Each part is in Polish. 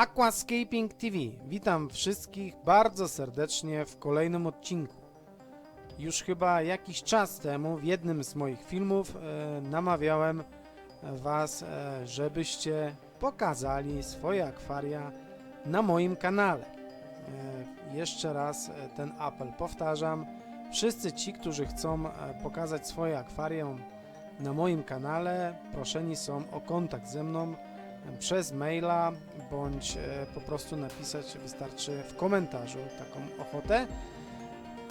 Aquascaping TV. Witam wszystkich bardzo serdecznie w kolejnym odcinku. Już chyba jakiś czas temu w jednym z moich filmów e, namawiałem Was, e, żebyście pokazali swoje akwaria na moim kanale. E, jeszcze raz e, ten apel powtarzam. Wszyscy ci, którzy chcą e, pokazać swoje akwarium na moim kanale, proszeni są o kontakt ze mną przez maila bądź e, po prostu napisać wystarczy w komentarzu taką ochotę.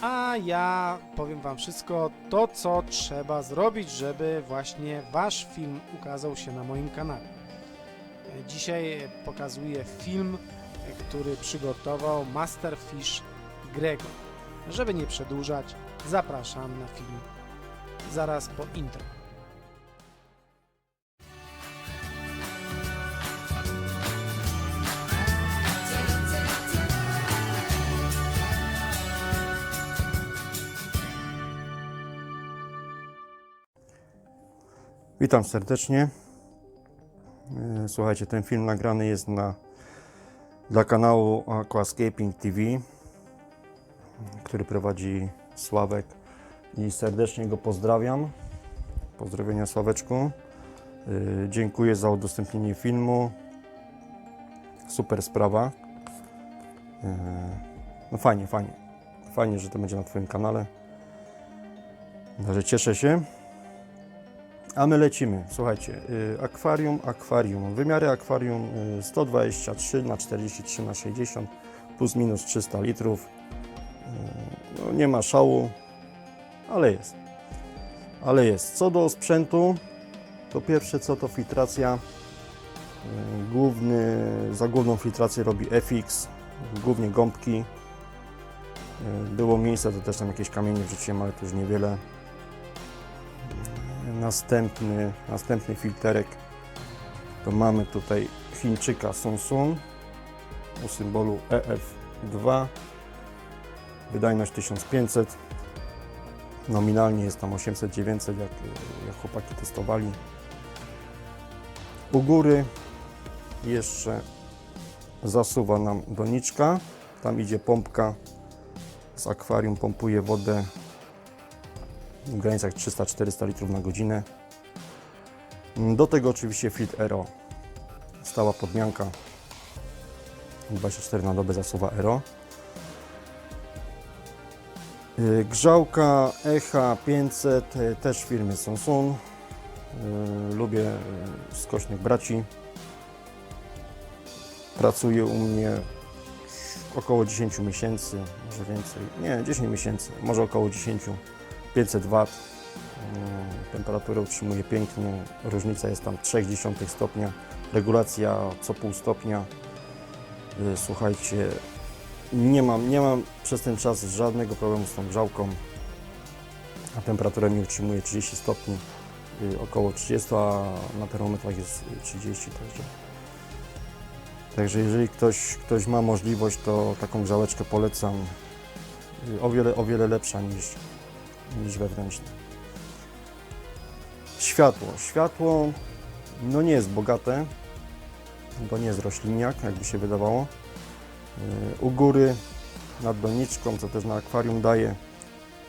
A ja powiem Wam wszystko to, co trzeba zrobić, żeby właśnie Wasz film ukazał się na moim kanale. E, Dzisiaj pokazuję film, e, który przygotował Masterfish Grego. Żeby nie przedłużać, zapraszam na film zaraz po intro. Witam serdecznie. E, Słuchajcie, ten film nagrany jest na, dla kanału Aquascaping TV, który prowadzi Sławek i serdecznie go pozdrawiam. Pozdrowienia Sławeczku. E, Dziękuję za udostępnienie filmu. Super sprawa. E, No fajnie, fajnie. Fajnie, że to będzie na Twoim kanale. Także cieszę się. A my lecimy. Słuchajcie, y, akwarium, akwarium. Wymiary akwarium y, 123 na 43 na 60 plus minus 300 litrów. Y, No, nie ma szału, ale jest. Ale jest. Co do sprzętu, to pierwsze co to filtracja. Y, Główny, za główną filtrację robi FX, głównie gąbki. Y, Było miejsce, to też tam jakieś kamienie wrzuciłem, ale to już niewiele następny, następny filterek to mamy tutaj Chińczyka Samsung o symbolu EF2 wydajność 1500 nominalnie jest tam 800-900 jak, jak chłopaki testowali. U góry jeszcze zasuwa nam doniczka. Tam idzie pompka. Z akwarium pompuje wodę w granicach 300-400 litrów na godzinę. Do tego oczywiście filtr Aero. Stała podmianka 24 na dobę zasuwa Aero. Y, Grzałka Echa 500 y, też firmy Samsung. Y, Lubię skośnych braci. Pracuje u mnie około 10 miesięcy, może więcej. Nie, 10 miesięcy, może około 10. 500 W. Temperaturę utrzymuje pięknie. Różnica jest tam 0,3 stopnia. Regulacja co pół stopnia. Y, Słuchajcie, nie mam, nie mam przez ten czas żadnego problemu z tą grzałką. A temperatura mi utrzymuje 30 stopni, y, około 30, a na termometrach jest y, 30, także. Także jeżeli ktoś, ktoś ma możliwość, to taką grzałeczkę polecam. Y, O wiele, o wiele lepsza niż, niż wewnętrzne. Światło. Światło no nie jest bogate, bo nie jest rośliniak, jakby się wydawało. Yy, U góry nad doniczką, co też na akwarium daje,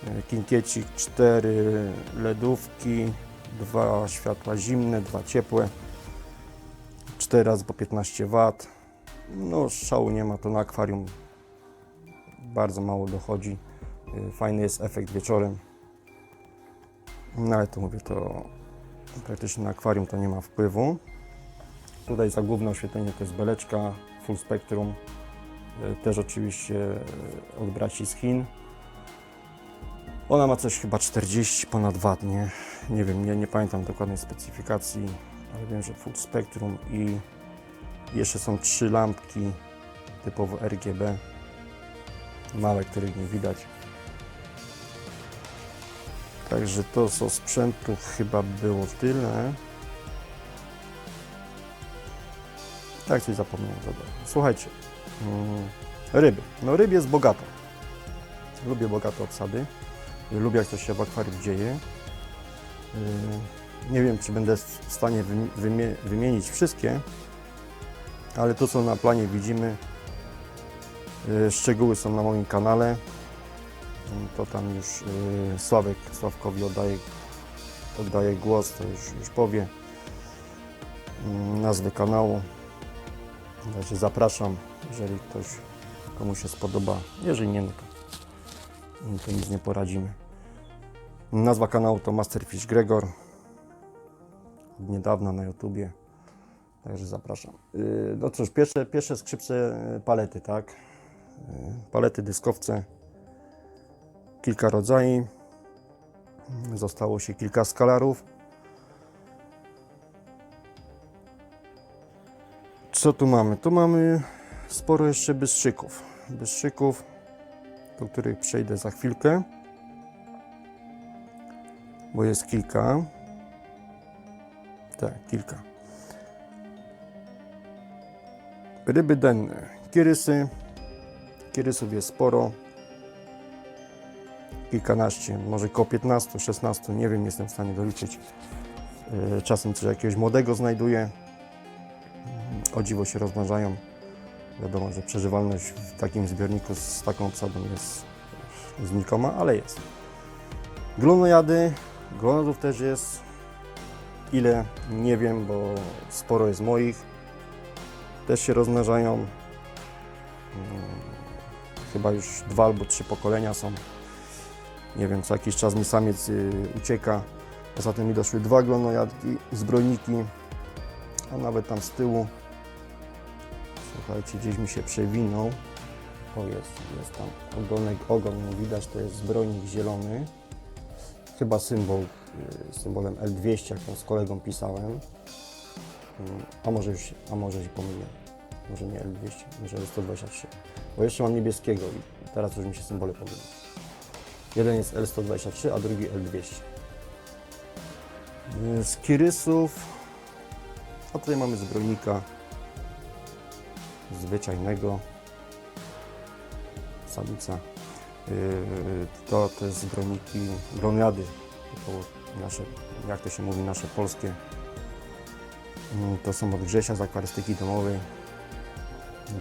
yy, kinkiecik, cztery ledówki, dwa światła zimne, dwa ciepłe, cztery razy po 15 W. No szału nie ma, to na akwarium bardzo mało dochodzi. Yy, Fajny jest efekt wieczorem. No ale to mówię, to praktycznie na akwarium to nie ma wpływu. Tutaj za główne oświetlenie to jest beleczka full spectrum. Y, Też oczywiście y, od braci z Chin. Ona ma coś chyba 40 ponad wat, nie? Nie wiem, nie, nie pamiętam dokładnej specyfikacji, ale wiem, że full spectrum i jeszcze są trzy lampki typowo RGB. Małe, których nie widać. Także to co sprzętu chyba było tyle. Tak, coś zapomniałem dodać. Słuchajcie, mm, ryby. No ryb jest bogato. Lubię bogate obsady. Lubię jak to się w akwarium dzieje. Yy, Nie wiem, czy będę w stanie wymie- wymienić wszystkie, Ale to, co na planie widzimy, y, szczegóły są na moim kanale. Y, To tam już y, Sławek, Sławkowi oddaję, oddaję głos, to już, już powie y, nazwę kanału. Także zapraszam, jeżeli ktoś komu się spodoba. Jeżeli nie, no to, no to nic nie poradzimy. Nazwa kanału to Masterfish Gregor. Od niedawna na YouTubie. Także zapraszam. Yy, No cóż, pierwsze, pierwsze skrzypce yy, palety, tak? Palety, dyskowce. Kilka rodzajów. Zostało się kilka skalarów. Co tu mamy? Tu mamy sporo jeszcze bystrzyków. Bystrzyków, do których przejdę za chwilkę. Bo jest kilka. Tak, kilka. Ryby denne. Kirysy. Kirysów jest sporo. Kilkanaście, może koło 15, 16, nie wiem, jestem w stanie doliczyć. Yy, Czasem też jakiegoś młodego znajduję. O dziwo się rozmnażają. Wiadomo, że przeżywalność w takim zbiorniku z taką obsadą jest znikoma, ale jest. Glonojady, glonadów też jest. Ile? Nie wiem, bo sporo jest moich. Też się rozmnażają. Mm, Chyba już dwa albo trzy pokolenia są. Nie wiem, co jakiś czas mi samiec y, ucieka. Tym mi doszły dwa glonojadki, zbrojniki, a nawet tam z tyłu Słuchajcie, gdzieś mi się przewinął. O, jest, jest tam ogonek, ogon nie widać, to jest zbrojnik zielony. Chyba symbol, y, symbolem L200, jak tam z kolegą pisałem. A może już, a może się pomyliłem. Może nie L200, może L123. Bo jeszcze mam niebieskiego i teraz już mi się symbole pomyliły. Jeden jest L123, a drugi L200. Y, Z kirysów, a tutaj mamy zbrojnika zwyczajnego samica. Yy, To te zbroniki, broniady, nasze, jak to się mówi, nasze polskie. Yy, To są od Grzesia z akwarystyki domowej.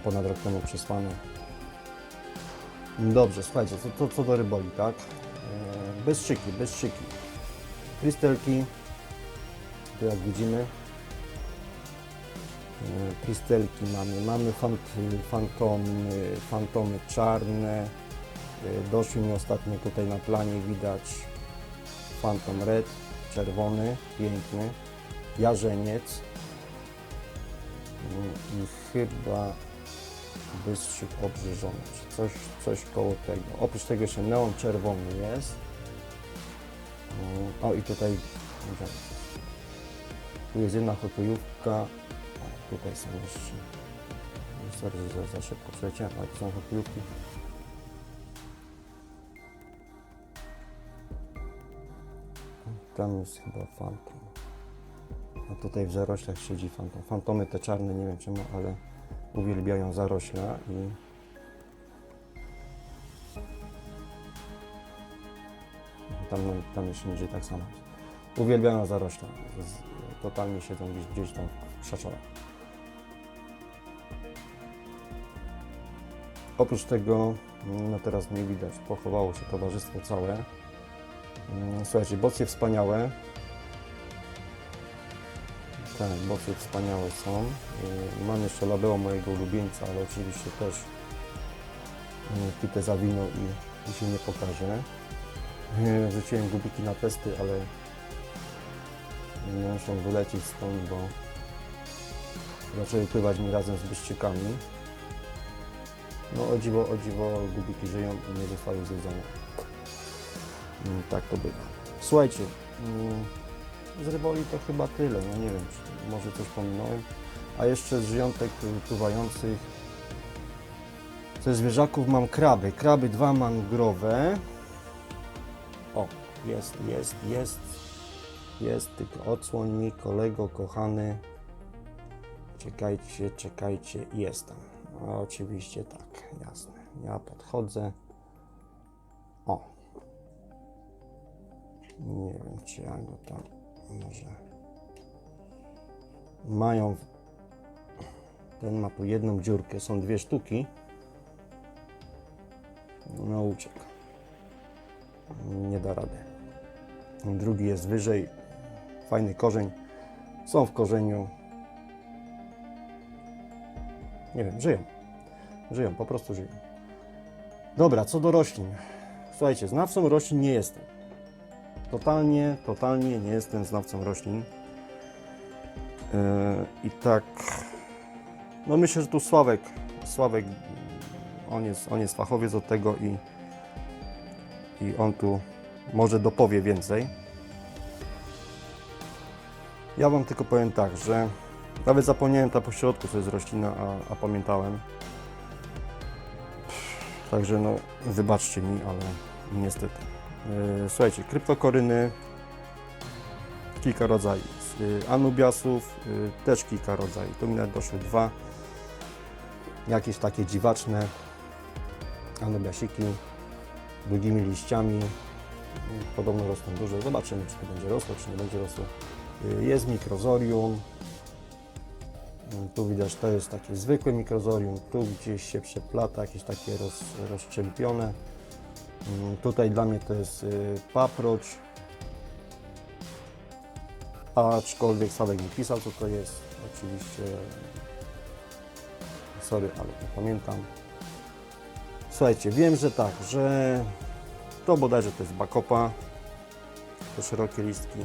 Ponad rok temu przesłane. Dobrze, słuchajcie, to, to co do ryboli, tak? Yy, Bez szyki, bez szyki. Krystelki, tu jak widzimy, E, Kristelki mamy, mamy fant, fantomy, fantomy czarne. E, Doszły mi ostatnio tutaj na planie widać Phantom Red, czerwony, piękny, jarzeniec Mm, i chyba bystrzyk obrzyżony, czy coś, coś koło tego. Oprócz tego jeszcze neon czerwony jest. O i tutaj tu jest jedna hokejówka, a tutaj są jeszcze. Sorry, że za szybko przeleciałem, ale tu są hokejówki. Tam jest chyba fantom. A tutaj w zaroślach siedzi fantom. Fantomy te czarne, nie wiem czemu, ale uwielbiają zarośla i tam, tam jeszcze niżej tak samo. Uwielbiają zarośla. Totalnie siedzą gdzieś, gdzieś tam w krzaczorach. Oprócz tego, no teraz nie widać, pochowało się towarzystwo całe. Mm, Słuchajcie, bocje wspaniałe. Tak, bocje wspaniałe są. Yy, Mam jeszcze labeo mojego ulubieńca, ale oczywiście też yy, kitę zawinął i, się nie pokaże. Yy, Rzuciłem gubiki na testy, ale muszą wylecieć stąd, bo zaczęły pływać mi razem z byszczykami. No o dziwo, o dziwo gubiki żyją i nie zostały zjedzone. Mm, Tak to bywa. Słuchajcie, mm, z ryboli to chyba tyle, no nie wiem, czy może coś pominąłem. A jeszcze z żyjątek pływających, ze zwierzaków mam kraby. Kraby dwa mangrowe. O, jest, jest, jest. Jest, tylko odsłoń mi, kolego kochany. Czekajcie, czekajcie, jestem. No, oczywiście tak, jasne. Ja podchodzę. O. Nie wiem, czy ja go tam może. Mają. Ten ma po jedną dziurkę, są dwie sztuki. No uciekł. Nie da rady. Drugi jest wyżej. Fajny korzeń. Są w korzeniu. Nie wiem, żyją. Żyją, po prostu żyją. Dobra, co do roślin. Słuchajcie, znawcą roślin nie jestem. Totalnie, totalnie nie jestem znawcą roślin. Yy, I tak, no myślę, że tu Sławek, Sławek, on jest, on jest fachowiec od tego i, i on tu może dopowie więcej. Ja Wam tylko powiem tak, że nawet zapomniałem ta pośrodku, co jest roślina, a, a pamiętałem. Także no, wybaczcie mi, ale niestety. Yy, Słuchajcie, kryptokoryny, kilka rodzajów. Yy, Anubiasów, yy, też kilka rodzajów. Tu mi nawet doszły dwa. Jakieś takie dziwaczne anubiasiki, długimi liściami. Podobno rosną duże. Zobaczymy, czy to będzie rosło, czy nie będzie rosło. Jest mikrozorium. Tu widać, to jest takie zwykłe mikrozorium. Tu gdzieś się przeplata, jakieś takie roz. Mm, Tutaj dla mnie to jest y, paproć. Aczkolwiek Sadek mi pisał, co to jest. Oczywiście. Sorry, ale nie pamiętam. Słuchajcie, wiem, że tak, że to bodajże to jest bakopa. Te szerokie listki.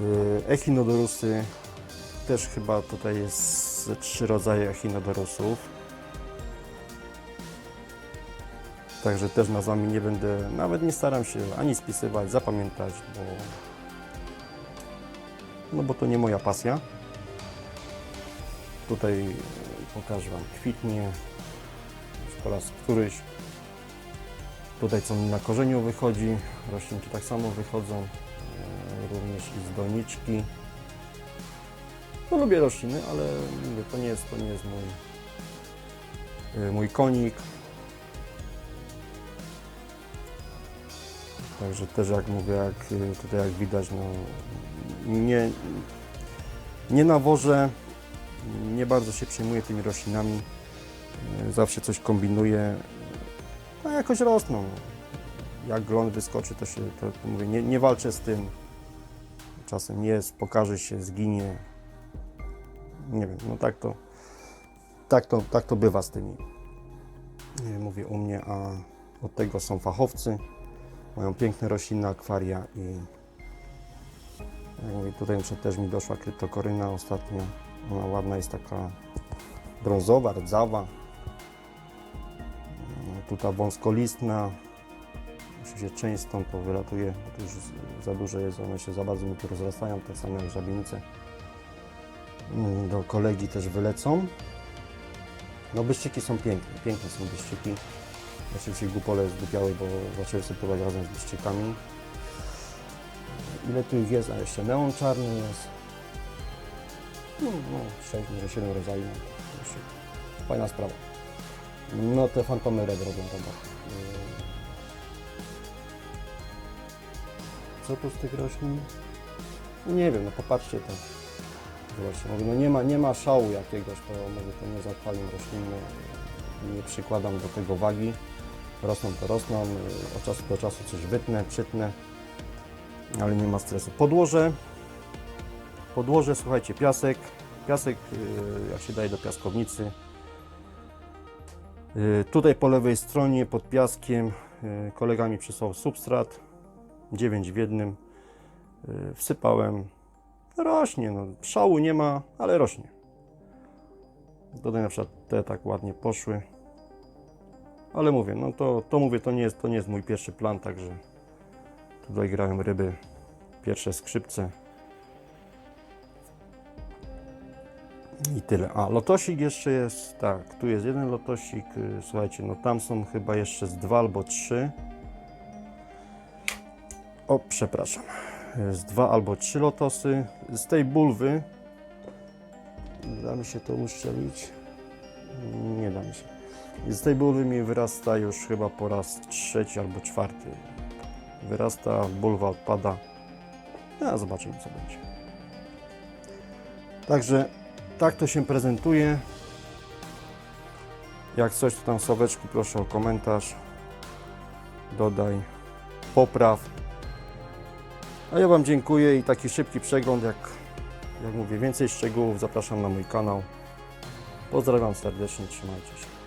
Y, Echinodorusy. Też chyba tutaj jest trzy rodzaje echinodorusów. Także też nazwami nie będę, nawet nie staram się ani spisywać, zapamiętać, bo, no bo to nie moja pasja. Tutaj e, pokażę Wam kwitnie, po raz któryś. Tutaj co mi na korzeniu wychodzi, roślinki tak samo wychodzą, e, również i z doniczki. No lubię rośliny, ale mówię, to nie jest, to nie jest mój, e, mój konik. Także też jak mówię, jak y, tutaj jak widać, no nie, nie nawożę, nie bardzo się przejmuję tymi roślinami, y, zawsze coś kombinuję, no jakoś rosną. Jak glon wyskoczy, to się, to, to mówię, nie, nie walczę z tym. Czasem jest, pokaże się, zginie. Nie wiem, no tak to, tak to, tak to bywa z tymi. Nie mówię u mnie, a od tego są fachowcy. Mają piękne roślinne akwaria i jak mówię, tutaj muszę też mi doszła kryptokoryna ostatnio. Ona ładna jest taka brązowa, rdzawa. Mm, Tutaj wąskolistna. Oczywiście część stąd to wylatuje, bo to już za duże jest, one się za bardzo mi tu rozrastają, tak samo jak żabienice. Mm, Do kolegi też wylecą. No byszczyki są piękne, piękne są byszczyki. Oczywiście głupole zdupiały, bo zaczęły sypywać razem z błyszczykami. Ile tu ich jest? A jeszcze neon czarny jest. No, no 6, może 7 rodzajów. Jeszcze Fajna sprawa. No te fantomy red robią tego. Co tu z tych roślin? Nie wiem, no popatrzcie tam. Zobaczcie, mówię, no nie ma, nie ma szału jakiegoś, to mówię, to nie zakwalim roślinny. Nie przykładam do tego wagi rosną to rosną, od czasu do czasu coś wytnę, przytnę, ale nie ma stresu. Podłoże, podłoże, słuchajcie, piasek, piasek y, jak się daje do piaskownicy. Y, Tutaj po lewej stronie pod piaskiem y, kolega mi przysłał substrat, 9 w jednym, wsypałem, rośnie, no, szału nie ma, ale rośnie. Tutaj na przykład te tak ładnie poszły. Ale mówię, no to, to mówię, to nie, jest, to nie jest mój pierwszy plan, także tutaj grałem ryby, pierwsze skrzypce. I tyle. A lotosik jeszcze jest, tak, tu jest jeden lotosik, y, słuchajcie, no tam są chyba jeszcze z dwa albo trzy. O, przepraszam. Z dwa albo trzy lotosy. Z tej bulwy da mi się to uszczelić? Nie da mi się. I z tej bulwy mi wyrasta już chyba po raz trzeci albo czwarty. Wyrasta, bulwa odpada. A zobaczymy co będzie. Także Tak to się prezentuje. Jak coś, to tam Sławeczku proszę o komentarz. Dodaj, popraw. A ja Wam dziękuję i taki szybki przegląd, jak, jak mówię, więcej szczegółów zapraszam na mój kanał. Pozdrawiam serdecznie, trzymajcie się.